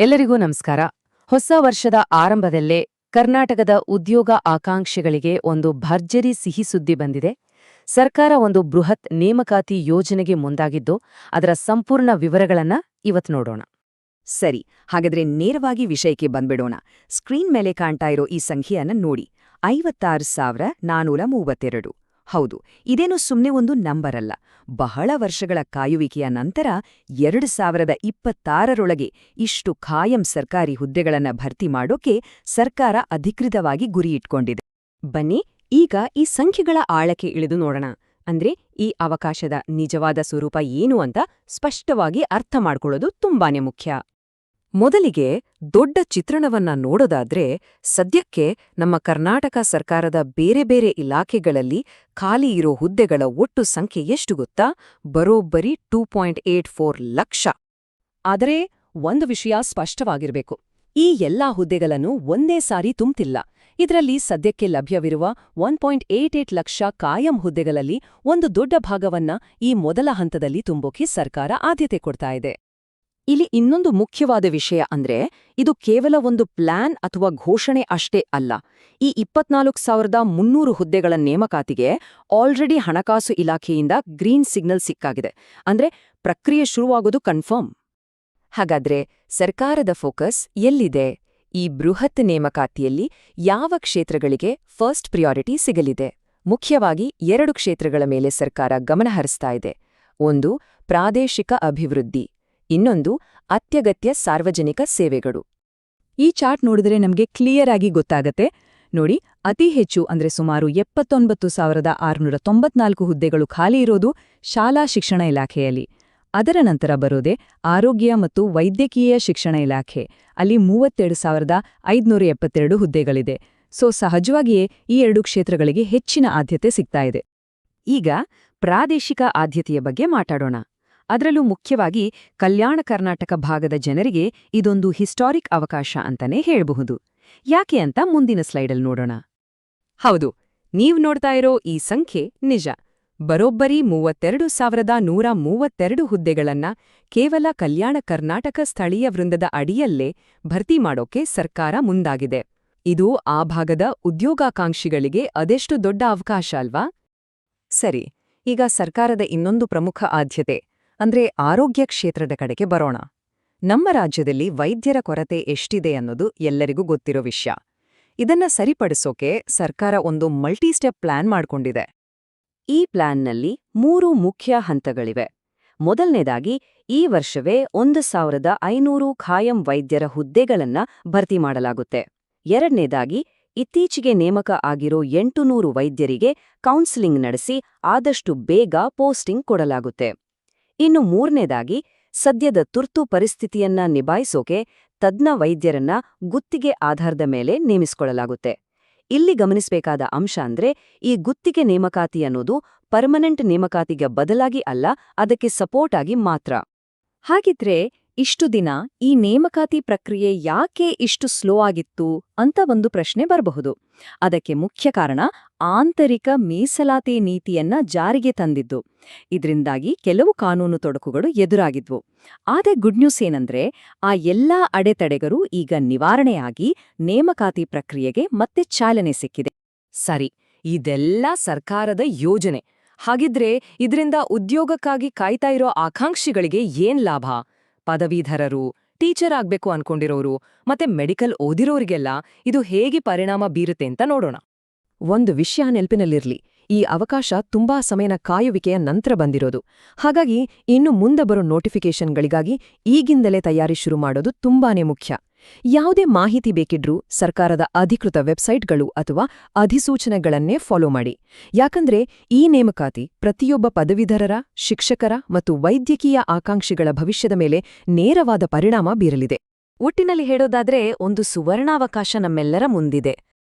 ಎಲ್ಲರಿಗೂ ನಮಸ್ಕಾರ. ಹೊಸ ವರ್ಷದ ಆರಂಭದಲ್ಲೇ ಕರ್ನಾಟಕದ ಉದ್ಯೋಗ ಆಕಾಂಕ್ಷಿಗಳಿಗೆ ಒಂದು ಭರ್ಜರಿ ಸಿಹಿ ಸುದ್ದಿ ಬಂದಿದೆ. ಸರ್ಕಾರ ಒಂದು ಬೃಹತ್ ನೇಮಕಾತಿ ಯೋಜನೆಗೆ ಮುಂದಾಗಿದ್ದು, ಅದರ ಸಂಪೂರ್ಣ ವಿವರಗಳನ್ನ ಇವತ್ತು ನೋಡೋಣ. ಸರಿ, ಹಾಗಾದ್ರೆ ನೇರವಾಗಿ ವಿಷಯಕ್ಕೆ ಬಂದ್ಬಿಡೋಣ. ಸ್ಕ್ರೀನ್ ಮೇಲೆ ಕಾಣ್ತಾ ಇರೋ ಈ ಸಂಖ್ಯೆಯನ್ನ ನೋಡಿ. ಐವತ್ತಾರು ಸಾವಿರ ನಾನೂರ ಮೂವತ್ತೆರಡು. ಹೌದು, ಇದೇನು ಸುಮ್ಮನೆ ಒಂದು ನಂಬರ್ ಅಲ್ಲ ಬಹಳ ವರ್ಷಗಳ ಕಾಯುವಿಕೆಯ ನಂತರ ಎರಡು ಸಾವಿರದ ಇಪ್ಪತ್ತಾರರೊಳಗೆ ಇಷ್ಟು ಖಾಯಂ ಸರ್ಕಾರಿ ಹುದ್ದೆಗಳನ್ನ ಭರ್ತಿ ಮಾಡೋಕೆ ಸರ್ಕಾರ ಅಧಿಕೃತವಾಗಿ ಗುರಿಯಿಟ್ಕೊಂಡಿದೆ ಬನ್ನಿ, ಈಗ ಈ ಸಂಖ್ಯೆಗಳ ಆಳಕ್ಕೆ ಇಳಿದು ನೋಡೋಣ. ಅಂದ್ರೆ ಈ ಅವಕಾಶದ ನಿಜವಾದ ಸ್ವರೂಪ ಏನು ಅಂತ ಸ್ಪಷ್ಟವಾಗಿ ಅರ್ಥ ಮಾಡ್ಕೊಳ್ಳೋದು ತುಂಬಾನೇ ಮುಖ್ಯ. ಮೊದಲಿಗೆ ದೊಡ್ಡ ಚಿತ್ರಣವನ್ನ ನೋಡೋದಾದ್ರೆ ಸದ್ಯಕ್ಕೆ ನಮ್ಮ ಕರ್ನಾಟಕ ಸರ್ಕಾರದ ಬೇರೆ ಬೇರೆ ಇಲಾಖೆಗಳಲ್ಲಿ ಖಾಲಿ ಇರೋ ಹುದ್ದೆಗಳ ಒಟ್ಟು ಸಂಖ್ಯೆ ಎಷ್ಟು ಗೊತ್ತಾ? ಬರೋಬ್ಬರಿ ಟೂ ಲಕ್ಷ. ಆದರೆ ಒಂದು ವಿಷಯ ಸ್ಪಷ್ಟವಾಗಿರಬೇಕು. ಈ ಎಲ್ಲಾ ಹುದ್ದೆಗಳನ್ನು ಒಂದೇ ಸಾರಿ ತುಂಬ್ತಿಲ್ಲ. ಇದರಲ್ಲಿ ಸದ್ಯಕ್ಕೆ ಲಭ್ಯವಿರುವ one point eight eight lakh ಕಾಯಂ ಹುದ್ದೆಗಳಲ್ಲಿ ಒಂದು ದೊಡ್ಡ ಭಾಗವನ್ನ ಈ ಮೊದಲ ಹಂತದಲ್ಲಿ ತುಂಬೋಕೆ ಸರ್ಕಾರ ಆದ್ಯತೆ ಕೊಡ್ತಾ ಇದೆ. ಇಲ್ಲಿ ಇನ್ನೊಂದು ಮುಖ್ಯವಾದ ವಿಷಯ ಅಂದ್ರೆ, ಇದು ಕೇವಲ ಒಂದು ಪ್ಲಾನ್ ಅಥವಾ ಘೋಷಣೆ ಅಷ್ಟೇ ಅಲ್ಲ. ಈ ಇಪ್ಪತ್ನಾಲ್ಕು ಸಾವಿರದ ಮುನ್ನೂರು ಹುದ್ದೆಗಳ ನೇಮಕಾತಿಗೆ ಆಲ್ರೆಡಿ ಹಣಕಾಸು ಇಲಾಖೆಯಿಂದ ಗ್ರೀನ್ ಸಿಗ್ನಲ್ ಸಿಕ್ಕಾಗಿದೆ. ಅಂದ್ರೆ, ಪ್ರಕ್ರಿಯೆ ಶುರುವಾಗೋದು ಕನ್ಫರ್ಮ್ ಹಾಗಾದ್ರೆ, ಸರ್ಕಾರದ ಫೋಕಸ್ ಎಲ್ಲಿದೆ? ಈ ಬೃಹತ್ ನೇಮಕಾತಿಯಲ್ಲಿ ಯಾವ ಕ್ಷೇತ್ರಗಳಿಗೆ ಫಸ್ಟ್ ಪ್ರಿಯಾರಿಟಿ ಸಿಗಲಿದೆ? ಮುಖ್ಯವಾಗಿ ಎರಡು ಕ್ಷೇತ್ರಗಳ ಮೇಲೆ ಸರ್ಕಾರ ಗಮನಹರಿಸ್ತಾ ಇದೆ. ಒಂದು, ಪ್ರಾದೇಶಿಕ ಅಭಿವೃದ್ಧಿ. ಇನ್ನೊಂದು, ಅತ್ಯಗತ್ಯ ಸಾರ್ವಜನಿಕ ಸೇವೆಗಳು. ಈ ಚಾರ್ಟ್ ನೋಡಿದ್ರೆ ನಮಗೆ ಕ್ಲಿಯರ್ ಆಗಿ ಗೊತ್ತಾಗತ್ತೆ. ನೋಡಿ, ಅತಿ ಹೆಚ್ಚು ಅಂದ್ರೆ ಸುಮಾರು ಎಪ್ಪತ್ತೊಂಬತ್ತು ಸಾವಿರದ ಆರುನೂರ ತೊಂಬತ್ನಾಲ್ಕು ಹುದ್ದೆಗಳು ಖಾಲಿ ಇರೋದು ಶಾಲಾ ಶಿಕ್ಷಣ ಇಲಾಖೆಯಲ್ಲಿ. ಅದರ ನಂತರ ಬರೋದೆ ಆರೋಗ್ಯ ಮತ್ತು ವೈದ್ಯಕೀಯ ಶಿಕ್ಷಣ ಇಲಾಖೆ. ಅಲ್ಲಿ ಮೂವತ್ತೆರಡು ಸಾವಿರದ ಐದ್ನೂರ ಎಪ್ಪತ್ತೆರಡು ಹುದ್ದೆಗಳಿದೆ. ಸೊ, ಸಹಜವಾಗಿಯೇ ಈ ಎರಡು ಕ್ಷೇತ್ರಗಳಿಗೆ ಹೆಚ್ಚಿನ ಆದ್ಯತೆ ಸಿಗ್ತಾ ಇದೆ. ಈಗ ಪ್ರಾದೇಶಿಕ ಆದ್ಯತೆಯ ಬಗ್ಗೆ ಮಾತಾಡೋಣ. ಅದರಲ್ಲೂ ಮುಖ್ಯವಾಗಿ ಕಲ್ಯಾಣ ಕರ್ನಾಟಕ ಭಾಗದ ಜನರಿಗೆ ಇದೊಂದು ಹಿಸ್ಟಾರಿಕ್ ಅವಕಾಶ ಅಂತಾನೆ ಹೇಳಬಹುದು. ಯಾಕೆ ಅಂತ ಮುಂದಿನ ಸ್ಲೈಡಲ್ಲಿ ನೋಡೋಣ. ಹೌದು, ನೀವ್ ನೋಡ್ತಾ ಇರೋ ಈ ಸಂಖ್ಯೆ ನಿಜ. ಬರೋಬ್ಬರಿ ಮೂವತ್ತೆರಡು ಸಾವಿರದ ನೂರ ಮೂವತ್ತೆರಡು ಹುದ್ದೆಗಳನ್ನ ಕೇವಲ ಕಲ್ಯಾಣ ಕರ್ನಾಟಕ ಸ್ಥಳೀಯ ವೃಂದದ ಅಡಿಯಲ್ಲೇ ಭರ್ತಿ ಮಾಡೋಕೆ ಸರ್ಕಾರ ಮುಂದಾಗಿದೆ. ಇದು ಆ ಭಾಗದ ಉದ್ಯೋಗಾಕಾಂಕ್ಷಿಗಳಿಗೆ ಅದೆಷ್ಟು ದೊಡ್ಡ ಅವಕಾಶ ಅಲ್ವಾ? ಸರಿ, ಈಗ ಸರ್ಕಾರದ ಇನ್ನೊಂದು ಪ್ರಮುಖ ಆದ್ಯತೆ. ಅಂದ್ರೆ ಆರೋಗ್ಯ ಕ್ಷೇತ್ರದ ಕಡೆಗೆ ಬರೋಣ. ನಮ್ಮ ರಾಜ್ಯದಲ್ಲಿ ವೈದ್ಯರ ಕೊರತೆ ಎಷ್ಟಿದೆ ಅನ್ನೋದು ಎಲ್ಲರಿಗೂ ಗೊತ್ತಿರೋ ವಿಷಯ. ಇದನ್ನ ಸರಿಪಡಿಸೋಕೆ ಸರ್ಕಾರ ಒಂದು ಮಲ್ಟಿಸ್ಟೆಪ್ ಪ್ಲಾನ್ ಮಾಡ್ಕೊಂಡಿದೆ. ಈ ಪ್ಲಾನ್ನಲ್ಲಿ ಮೂರು ಮುಖ್ಯ ಹಂತಗಳಿವೆ. ಮೊದಲನೇದಾಗಿ, ಈ ವರ್ಷವೇ ಒಂದು ಸಾವಿರದ ಐನೂರು ಖಾಯಂ ವೈದ್ಯರ ಹುದ್ದೆಗಳನ್ನ ಭರ್ತಿ ಮಾಡಲಾಗುತ್ತೆ. ಎರಡನೇದಾಗಿ, ಇತ್ತೀಚೆಗೆ ನೇಮಕ ಆಗಿರೋ ಎಂಟುನೂರು ವೈದ್ಯರಿಗೆ ಕೌನ್ಸಿಲಿಂಗ್ ನಡೆಸಿ ಆದಷ್ಟು ಬೇಗ ಪೋಸ್ಟಿಂಗ್ ಕೊಡಲಾಗುತ್ತೆ. ಇನ್ನು ಮೂರನೇದಾಗಿ, ಸದ್ಯದ ತುರ್ತು ಪರಿಸ್ಥಿತಿಯನ್ನ ನಿಭಾಯಿಸೋಕೆ ತಜ್ಞ ವೈದ್ಯರನ್ನ ಗುತ್ತಿಗೆ ಆಧಾರದ ಮೇಲೆ ನೇಮಿಸಿಕೊಳ್ಳಲಾಗುತ್ತೆ. ಇಲ್ಲಿ ಗಮನಿಸಬೇಕಾದ ಅಂಶ ಅಂದ್ರೆ, ಈ ಗುತ್ತಿಗೆ ನೇಮಕಾತಿ ಅನ್ನೋದು ಪರ್ಮನೆಂಟ್ ನೇಮಕಾತಿಗೆ ಬದಲಾಗಿ ಅಲ್ಲ, ಅದಕ್ಕೆ ಸಪೋರ್ಟ್ ಆಗಿ ಮಾತ್ರ. ಹಾಗಿದ್ರೆ ಇಷ್ಟು ದಿನ ಈ ನೇಮಕಾತಿ ಪ್ರಕ್ರಿಯೆ ಯಾಕೆ ಇಷ್ಟು ಸ್ಲೋ ಆಗಿತ್ತು ಅಂತ ಒಂದು ಪ್ರಶ್ನೆ ಬರಬಹುದು. ಅದಕ್ಕೆ ಮುಖ್ಯ ಕಾರಣ ಆಂತರಿಕ ಮೀಸಲಾತಿ ನೀತಿಯನ್ನ ಜಾರಿಗೆ ತಂದಿದ್ದು. ಇದರಿಂದಾಗಿ ಕೆಲವು ಕಾನೂನು ತೊಡಕುಗಳು ಎದುರಾಗಿದ್ವು. ಆದರೆ ಗುಡ್ ನ್ಯೂಸ್ ಏನಂದ್ರೆ ಆ ಎಲ್ಲಾ ಅಡೆತಡೆಗಳು ಈಗ ನಿವಾರಣೆಯಾಗಿ ನೇಮಕಾತಿ ಪ್ರಕ್ರಿಯೆಗೆ ಮತ್ತೆ ಚಾಲನೆ ಸಿಕ್ಕಿದೆ. ಸರಿ, ಇದೆಲ್ಲ ಸರ್ಕಾರದ ಯೋಜನೆ. ಹಾಗಿದ್ರೆ ಇದರಿಂದ ಉದ್ಯೋಗಕ್ಕಾಗಿ ಕಾಯ್ತಾ ಇರೋ ಆಕಾಂಕ್ಷಿಗಳಿಗೆ ಏನ್ ಲಾಭ? ಪದವೀಧರರು, ಟೀಚರ್ ಆಗ್ಬೇಕು ಅನ್ಕೊಂಡಿರೋರು ಮತ್ತೆ ಮೆಡಿಕಲ್ ಓದಿರೋರಿಗೆಲ್ಲ ಇದು ಹೇಗೆ ಪರಿಣಾಮ ಬೀರುತ್ತೆ ಅಂತ ನೋಡೋಣ. ಒಂದು ವಿಷಯ ನೆನಪಿನಲ್ಲಿರ್ಲಿ, ಈ ಅವಕಾಶ ತುಂಬಾ ಸಮಯನ ಕಾಯುವಿಕೆಯ ನಂತರ ಬಂದಿರೋದು. ಹಾಗಾಗಿ ಇನ್ನು ಮುಂದೆ ಬರೋ ನೋಟಿಫಿಕೇಷನ್ಗಳಿಗಾಗಿ ಈಗಿಂದಲೇ ತಯಾರಿ ಶುರು ಮಾಡೋದು ತುಂಬಾನೇ ಮುಖ್ಯ. ಯಾವುದೇ ಮಾಹಿತಿ ಬೇಕಿದ್ರೂ ಸರ್ಕಾರದ ಅಧಿಕೃತ ವೆಬ್ಸೈಟ್ಗಳು ಅಥವಾ ಅಧಿಸೂಚನೆಗಳನ್ನೇ ಫಾಲೋ ಮಾಡಿ. ಯಾಕಂದ್ರೆ ಈ ನೇಮಕಾತಿ ಪ್ರತಿಯೊಬ್ಬ ಪದವೀಧರರ, ಶಿಕ್ಷಕರ ಮತ್ತು ವೈದ್ಯಕೀಯ ಆಕಾಂಕ್ಷಿಗಳ ಭವಿಷ್ಯದ ಮೇಲೆ ನೇರವಾದ ಪರಿಣಾಮ ಬೀರಲಿದೆ. ಒಟ್ಟಿನಲ್ಲಿ ಹೇಳೋದಾದ್ರೆ ಒಂದು ಸುವರ್ಣಾವಕಾಶ ನಮ್ಮೆಲ್ಲರ ಮುಂದಿದೆ.